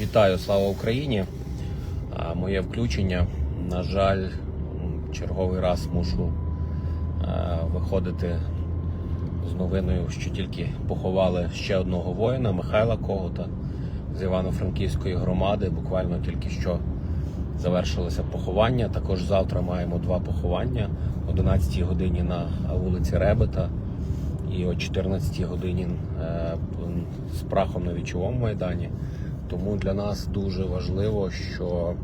Вітаю, слава Україні! Моє включення. На жаль, черговий раз мушу виходити з новиною, що тільки поховали ще одного воїна Михайла Когута з Івано-Франківської громади. Буквально тільки що завершилося поховання. Також завтра маємо два поховання о 11 годині на вулиці Ребета і о 14 годині е, з прахом на вічовому майдані. Тому для нас дуже важливо, що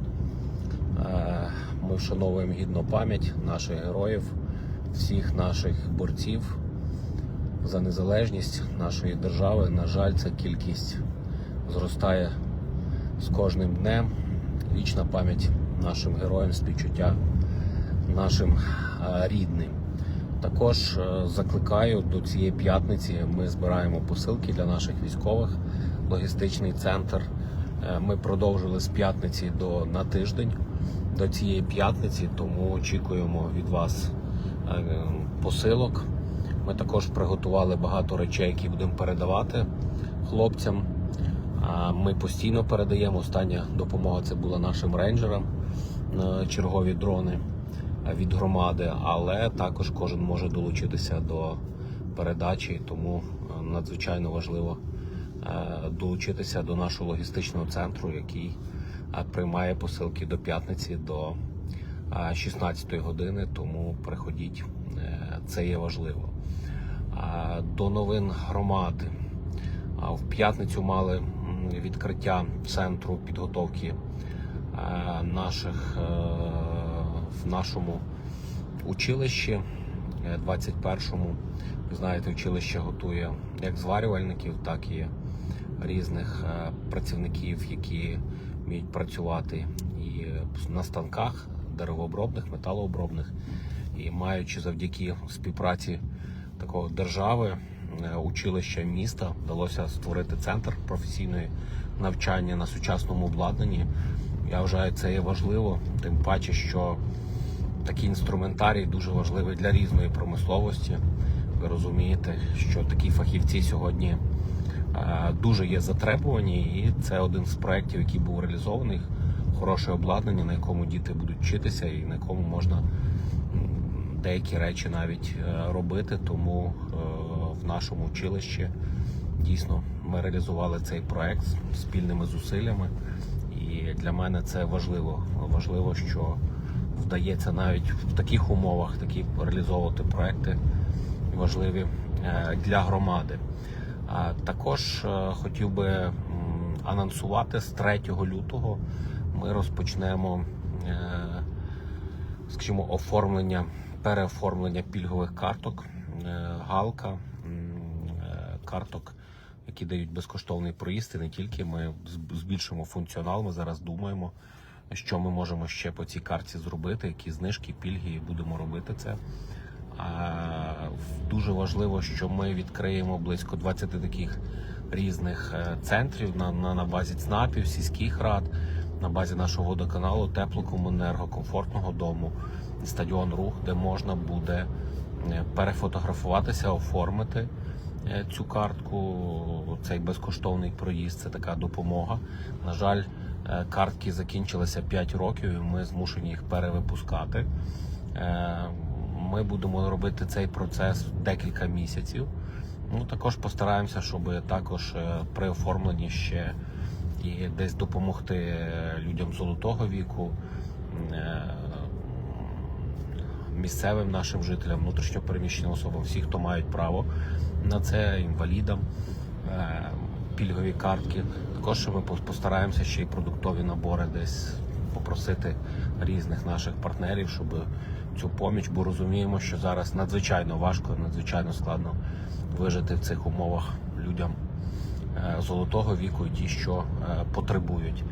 е, ми вшановуємо гідну пам'ять наших героїв, всіх наших борців за незалежність нашої держави. На жаль, ця кількість зростає з кожним днем. Вічна пам'ять нашим героям, співчуття нашим е, рідним. Також е, закликаю до цієї п'ятниці. Ми збираємо посилки для наших військових. Логістичний центр. Е, Ми продовжили з п'ятниці до на тиждень до цієї п'ятниці, тому очікуємо від вас е, посилок. Ми також приготували багато речей, які будемо передавати хлопцям. Ми постійно передаємо. Остання допомога це була нашим рейнджерам на чергові дрони е, від громади, але також кожен може долучитися до передачі, тому е, надзвичайно важливо е, долучитися до нашого логістичного центру, який е, приймає посилки до п'ятниці до 16 години. Тому приходіть, е, це є важливо. До новин громади. В п'ятницю мали відкриття центру підготовки е, наших е, в нашому училищі е, 21-му. Ви знаєте, училище готує як зварювальників, так і різних е, працівників, які вміють працювати і на станках деревообробних, металообробних. І маючи завдяки співпраці такого держави, е, училища міста вдалося створити центр професійної навчання на сучасному обладнанні. Я вважаю, це є важливо, тим паче, що такий інструментарій дуже важливий для різної промисловості. Ви розумієте, що такі фахівці сьогодні дуже є затребувані, і це один з проєктів, який був реалізований. Хороше обладнання, на якому діти будуть вчитися, і на якому можна деякі речі навіть е, робити. Тому е, в нашому училищі дійсно ми реалізували цей проект спільними зусиллями. І для мене це важливо. Важливо, що вдається навіть в таких умовах такі реалізовувати проекти важливі е, для громади. Також е, хотів би анонсувати з 3 лютого ми розпочнемо, е, скажімо, оформлення, переоформлення пільгових карток, е, галка, карток, які дають безкоштовний проїзд. І не тільки ми збільшимо функціонал. Ми зараз думаємо, що ми можемо ще по цій карті зробити, які знижки, пільги, і будемо робити це. А, Дуже важливо, що ми відкриємо близько 20 таких різних е, центрів на, на, на базі ЦНАПів, сільських рад, на базі нашого водоканалу, теплокомунерго, комфортного дому, стадіон рух, де можна буде е, перефотографуватися, оформити е, цю картку. Цей безкоштовний проїзд це така допомога. На жаль, е, картки закінчилися 5 років, і ми змушені їх перевипускати. Ми будемо робити цей процес декілька місяців. Ну також постараємося, щоб також е, при оформленні ще і десь допомогти е, людям золотого віку, е, місцевим нашим жителям, внутрішньо переміщеним особам, всі, хто мають право на це, інвалідам, пільгові картки. Також ми постараємося ще й продуктові набори десь попросити різних наших партнерів, щоб цю поміч, бо розуміємо, що зараз надзвичайно важко, надзвичайно складно вижити в цих умовах людям е, золотого віку і ті, що е, потребують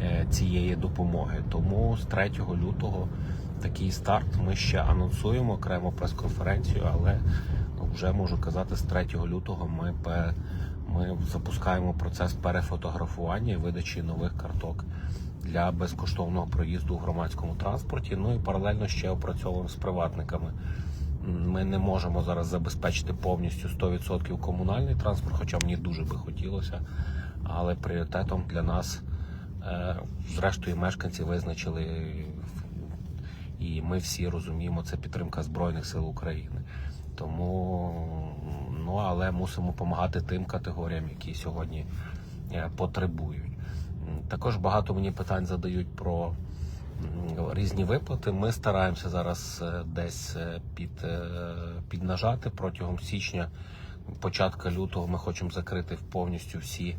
е, цієї допомоги. Тому з 3 лютого такий старт ми ще анонсуємо окремо прес-конференцію, але ну, вже можу казати, з 3 лютого ми, ми запускаємо процес перефотографування і видачі нових карток для безкоштовного проїзду у громадському транспорті. Ну і паралельно ще опрацьовуємо з приватниками. Ми не можемо зараз забезпечити повністю 100% комунальний транспорт, хоча мені дуже би хотілося. Але пріоритетом для нас Е, Зрештою, мешканці визначили, і ми всі розуміємо, це підтримка Збройних сил України. Тому, ну але мусимо допомагати тим категоріям, які сьогодні е, потребують. Також багато мені питань задають про різні виплати. Ми стараємося зараз е, десь е, під, е, піднажати протягом січня, початка лютого. Ми хочемо закрити повністю всі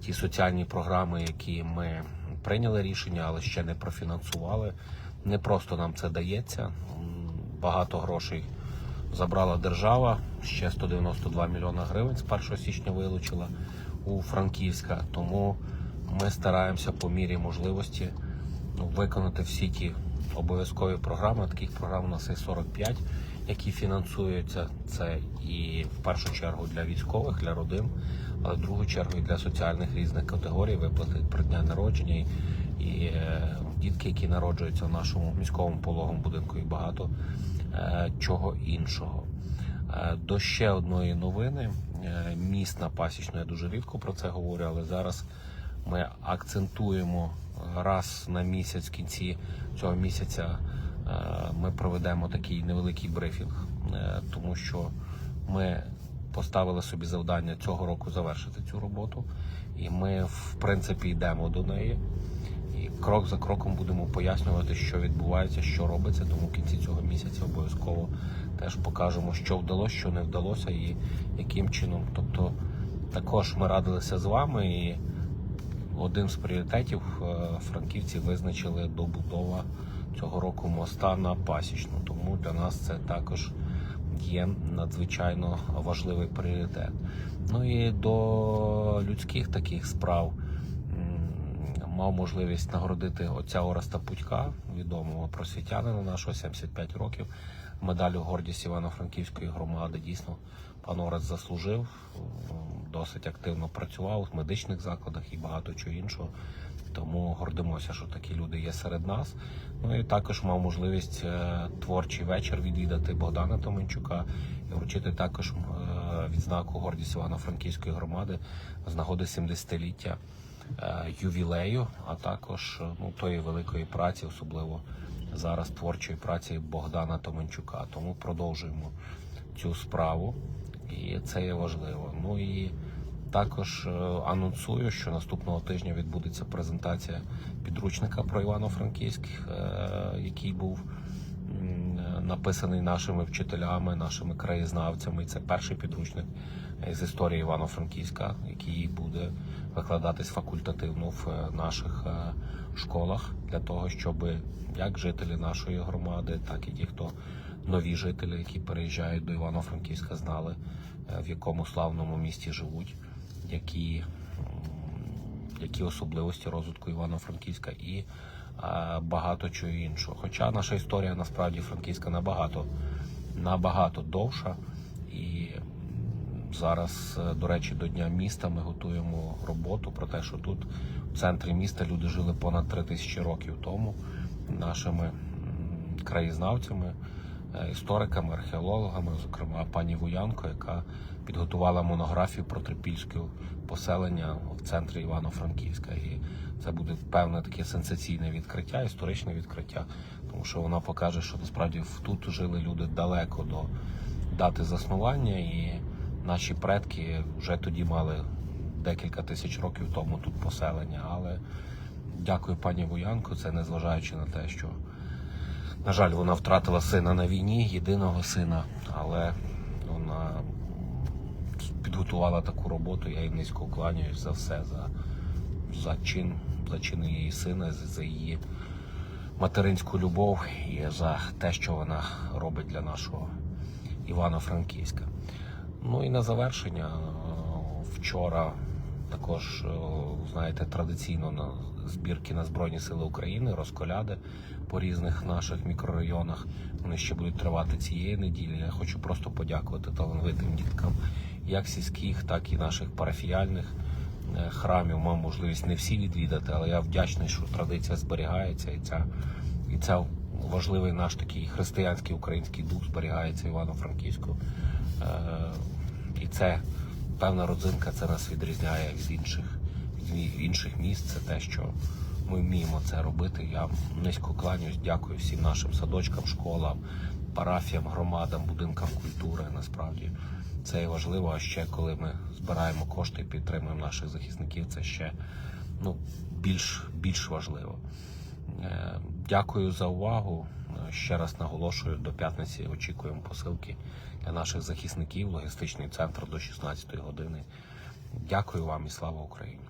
ті соціальні програми, які ми прийняли рішення, але ще не профінансували. Не просто нам це дається. Багато грошей забрала держава, ще 192 мільйона гривень з 1 січня вилучила у Франківська. Тому ми стараємося по мірі можливості ну, виконати всі ті обов'язкові програми. Таких програм у нас є 45, які фінансуються. Це і в першу чергу для військових, для родин, але в другу чергу і для соціальних різних категорій виплати при дня народження. І, е, дітки, які народжуються в нашому міському пологовому будинку, і багато е, чого іншого. Е, До ще одної новини. Міст на пасічну, я дуже рідко про це говорю, але зараз ми акцентуємо е, раз на місяць в кінці цього місяця. е, Ми проведемо такий невеликий брифінг, е, тому що ми поставили собі завдання цього року завершити цю роботу, і ми, в принципі, йдемо до неї. І крок за кроком будемо пояснювати, що відбувається, що робиться. Тому в кінці цього місяця обов'язково теж покажемо, що вдалося, що не вдалося, і яким чином. Тобто, також ми радилися з вами, і один з пріоритетів е, франківці визначили добудова цього року моста на пасічну. Тому для нас це також є надзвичайно важливий пріоритет. Ну і до людських таких справ мав можливість нагородити отця Ореста Путька, відомого просвітянина нашого 75 років, медалю гордість Івано-Франківської громади. Дійсно, пан заслужив, досить активно працював в медичних закладах і багато чого іншого. Тому гордимося, що такі люди є серед нас. Ну і також мав можливість е, творчий вечір відвідати Богдана Томенчука і вручити також е, відзнаку гордість Івано-Франківської громади з нагоди 70-ліття е, ювілею, а також ну, тої великої праці, особливо зараз творчої праці Богдана Томенчука. Тому продовжуємо цю справу, і це є важливо. Ну і також е, анонсую, що наступного тижня відбудеться презентація підручника про Івано-Франківськ, е, який був е, написаний нашими вчителями, нашими краєзнавцями. Це перший підручник з історії Івано-Франківська, який буде викладатись факультативно в наших школах для того, щоб як жителі нашої громади, так і ті, хто нові жителі, які переїжджають до Івано-Франківська, знали, в якому славному місті живуть, які, які особливості розвитку Івано-Франківська і е, багато чого іншого. Хоча наша історія насправді франківська набагато, набагато довша. І зараз, е, до речі, до Дня міста ми готуємо роботу про те, що тут в центрі міста люди жили понад три тисячі років тому нашими краєзнавцями, е, істориками, археологами, зокрема пані Вуянко, яка підготувала монографію про трипільське поселення в центрі Івано-Франківська. І це буде певне таке сенсаційне відкриття, історичне відкриття, тому що вона покаже, що насправді тут жили люди далеко до дати заснування, і наші предки вже тоді мали декілька тисяч років тому тут поселення. Але дякую пані Вуянко, це незважаючи на те, що на жаль, вона втратила сина на війні, єдиного сина, але вона підготувала таку роботу. Я їй низько кланяюсь за все, за, за чин, за чин її сина, за, її материнську любов і за те, що вона робить для нашого Івано-Франківська. Ну і на завершення е, вчора також, е, знаєте, традиційно на збірки на Збройні Сили України, розколяди по різних наших мікрорайонах. Вони ще будуть тривати цієї неділі. Я хочу просто подякувати талановитим діткам, як сільських, так і наших парафіяльних е, храмів. Мав можливість не всі відвідати, але я вдячний, що традиція зберігається, і ця, і ця важливий наш такий християнський український дух зберігається Івано-Франківську. Е, І це певна родзинка, це нас відрізняє від інших інших міст, це те, що ми вміємо це робити. Я низько кланюсь, дякую всім нашим садочкам, школам, парафіям, громадам, будинкам культури. Насправді це є важливо. А ще коли ми збираємо кошти і підтримуємо наших захисників, це ще ну, більш, більш важливо. Е, Дякую за увагу. Е, Ще раз наголошую, до п'ятниці очікуємо посилки для наших захисників, логістичний центр до 16 години. Дякую вам і слава Україні!